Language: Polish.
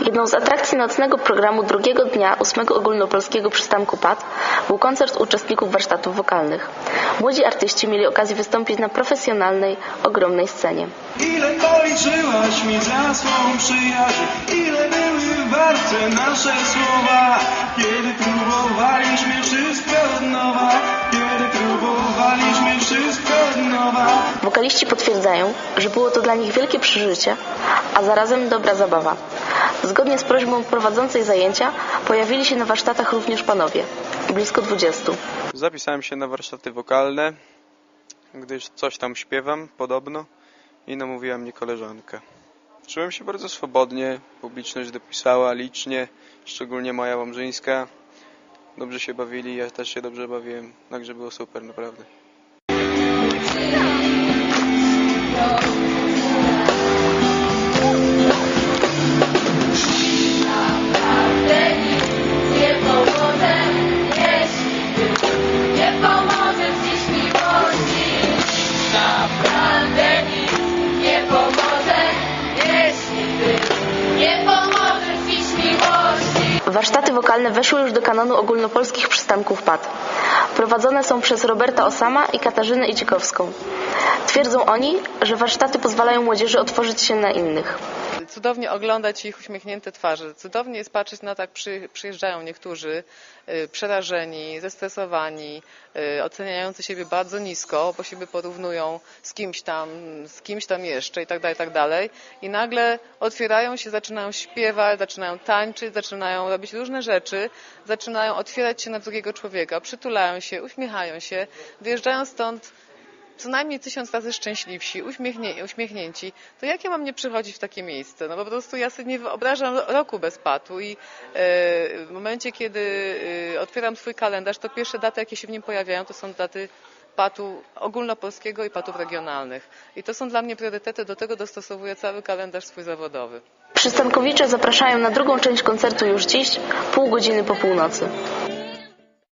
Jedną z atrakcji nocnego programu drugiego dnia ósmego ogólnopolskiego przystanku PAD był koncert uczestników warsztatów wokalnych. Młodzi artyści mieli okazję wystąpić na profesjonalnej, ogromnej scenie. Ile policzyłaś mi za swą przyjaźń Ile były warte nasze słowa Kiedy próbowaliśmy wszystko od nowa Kiedy próbowaliśmy wszystko od nowa Wokaliści potwierdzają, że było to dla nich wielkie przeżycie, a zarazem dobra zabawa. Zgodnie z prośbą prowadzącej zajęcia pojawili się na warsztatach również panowie, blisko 20. Zapisałem się na warsztaty wokalne, gdyż coś tam śpiewam podobno i namówiła mnie koleżanka. Czułem się bardzo swobodnie, publiczność dopisała licznie, szczególnie moja łomżyńska. Dobrze się bawili, ja też się dobrze bawiłem, także było super naprawdę. Warsztaty wokalne weszły już do kanonu ogólnopolskich przystanków PAD. Prowadzone są przez Roberta Osama i Katarzynę Idzikowską. Twierdzą oni, że warsztaty pozwalają młodzieży otworzyć się na innych. Cudownie oglądać ich uśmiechnięte twarze. Cudownie jest patrzeć na tak przy, przyjeżdżają niektórzy y, przerażeni, zestresowani, y, oceniający siebie bardzo nisko, bo siebie porównują z kimś tam, z kimś tam jeszcze i tak dalej, i tak dalej. I nagle otwierają się, zaczynają śpiewać, zaczynają tańczyć, zaczynają robić różne rzeczy, zaczynają otwierać się na drugiego człowieka, przytulają się, uśmiechają się, wyjeżdżają stąd co najmniej tysiąc razy szczęśliwsi, uśmiechnie, uśmiechnięci, to jak ja mam nie przychodzić w takie miejsce? No po prostu ja sobie nie wyobrażam roku bez patu i e, w momencie, kiedy e, otwieram swój kalendarz, to pierwsze daty, jakie się w nim pojawiają, to są daty patu ogólnopolskiego i patów regionalnych. I to są dla mnie priorytety, do tego dostosowuję cały kalendarz swój zawodowy. Przystankowicze zapraszają na drugą część koncertu już dziś, pół godziny po północy.